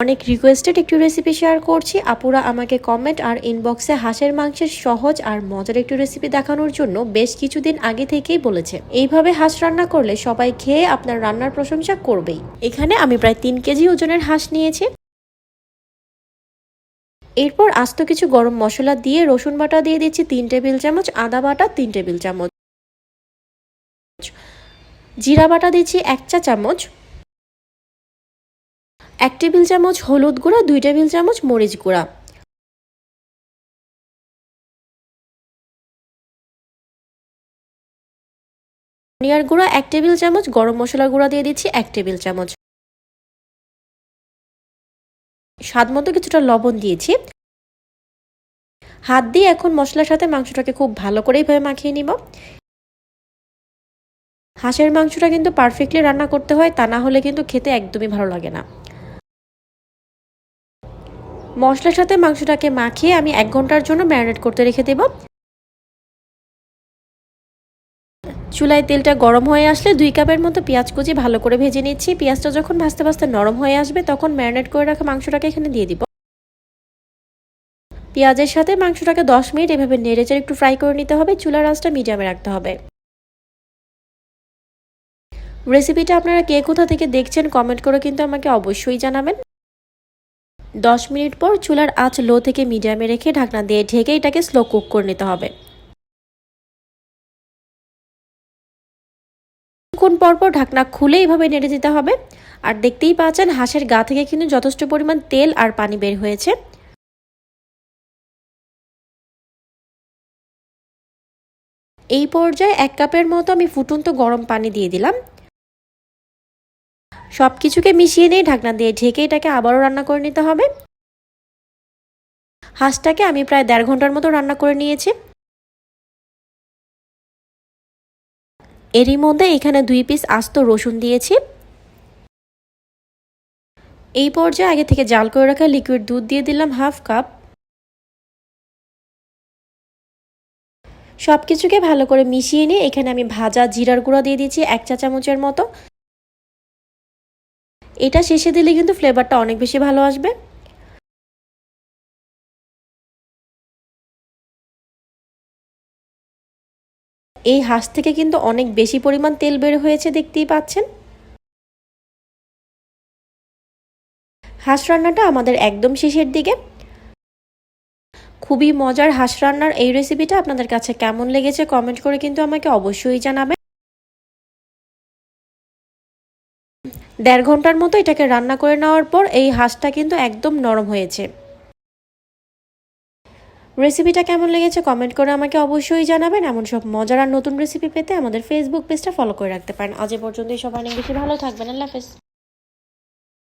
অনেক রিকোয়েস্টেড একটি recipe share করছি। আপুরা আমাকে কমেন্ট আর ইনবক্সে হাঁসের মাংসের সহজ আর মজার একটি রেসিপি দেখানোর জন্য বেশ কিছুদিন আগে থেকেই বলেছে। এইভাবে হাঁস রান্না করলে সবাই খেয়ে আপনার রান্নার প্রশংসা করবেই। এখানে আমি প্রায় তিন কেজি ওজনের হাঁস নিয়েছি। এরপর আস্ত কিছু গরম মশলা দিয়ে রসুন বাটা দিয়ে দিচ্ছি তিন টেবিল চামচ, আদা বাটা তিন টেবিল চামচ। জিরা বাটা দিচ্ছি এক চা চামচ। এক টেবিল চামচ হলুদ গুঁড়া দুই টেবিল চামচ মরিচ গুঁড়া। ধনিয়ার গুঁড়া এক টেবিল চামচ, গরম মশলার গুঁড়া দিয়ে দিচ্ছি এক টেবিল চামচ। স্বাদ মতো কিছুটা লবণ দিয়েছি। হাত দিয়ে এখন মশলার সাথে মাংসটাকে খুব ভালো করে এইভাবে মাখিয়ে নিব। হাঁসের মাংসটা কিন্তু পারফেক্টলি রান্না করতে হয়, তা না হলে কিন্তু খেতে একদমই ভালো লাগে না। মশলার সাথে মাংসটাকে মাখিয়ে আমি এক ঘণ্টার জন্য ম্যারিনেট করতে রেখে দেব। চুলায় তেলটা গরম হয়ে আসলে দুই কাপের মতো পেঁয়াজ কুচি ভালো করে ভেজে নিচ্ছি। পেঁয়াজটা যখন ভাজতে ভাজতে নরম হয়ে আসবে, তখন ম্যারিনেট করে রাখা মাংসটাকে এখানে দিয়ে দিব। পেঁয়াজের সাথে মাংসটাকে দশ মিনিট এভাবে নেড়েচেড়ে একটু ফ্রাই করে নিতে হবে। চুলার আঁচটা মিডিয়ামে রাখতে হবে। রেসিপিটা আপনারা কে কোথা থেকে দেখছেন কমেন্ট করে কিন্তু আমাকে অবশ্যই জানাবেন। দশ মিনিট পর চুলার আঁচ লো থেকে মিডিয়ামে রেখে ঢাকনা দিয়ে ঢেকে এটাকে স্লো কুক করে নিতে হবে। কিছুক্ষণ পর পর ঢাকনা খুলে এইভাবে নেড়ে দিতে হবে। আর দেখতেই পাচ্ছেন হাঁসের গা থেকে কিন্তু যথেষ্ট পরিমাণ তেল আর পানি বের হয়েছে। এই পর্যায়ে এক কাপের মতো আমি ফুটন্ত গরম পানি দিয়ে দিলাম। সব কিছুকে মিশিয়ে নিয়ে ঢাকনা দিয়ে ঢেকে এটাকে আবারও রান্না করে নিতে হবে। হাঁসটাকে আমি প্রায় দেড় ঘণ্টার মতো রান্না করে নিয়েছি। এরই মধ্যে এখানে দুই পিস আস্ত রসুন দিয়েছি। এই পর্যায়ে আগে থেকে জাল করে রাখা লিকুইড দুধ দিয়ে দিলাম হাফ কাপ। সব কিছুকে ভালো করে মিশিয়ে নিয়ে এখানে আমি ভাজা জিরার গুঁড়া দিয়ে দিয়েছি এক চা চামচের মতো। এটা শেষে দিলে কিন্তু ফ্লেভারটা অনেক বেশি ভালো আসবে। এই হাঁস থেকে কিন্তু অনেক বেশি পরিমাণ তেল বের হয়েছে দেখতেই পাচ্ছেন। হাঁস রান্নাটা আমাদের একদম শেষের দিকে। খুবই মজার হাঁস রান্নার এই রেসিপিটা আপনাদের কাছে কেমন লেগেছে কমেন্ট করে কিন্তু আমাকে অবশ্যই জানাবেন। দেড় ঘণ্টার মতো এটাকে রান্না করে নেওয়ার পর এই হাঁসটা কিন্তু একদম নরম হয়েছে। রেসিপিটা কেমন লেগেছে কমেন্ট করে আমাকে অবশ্যই জানাবেন। এমন সব মজার আর নতুন রেসিপি পেতে আমাদের ফেসবুক পেজটা ফলো করে রাখতে পারেন। আজ এ পর্যন্তই সবাই অনেক বেশি ভালো থাকবেন। আল্লাহ হাফেজ।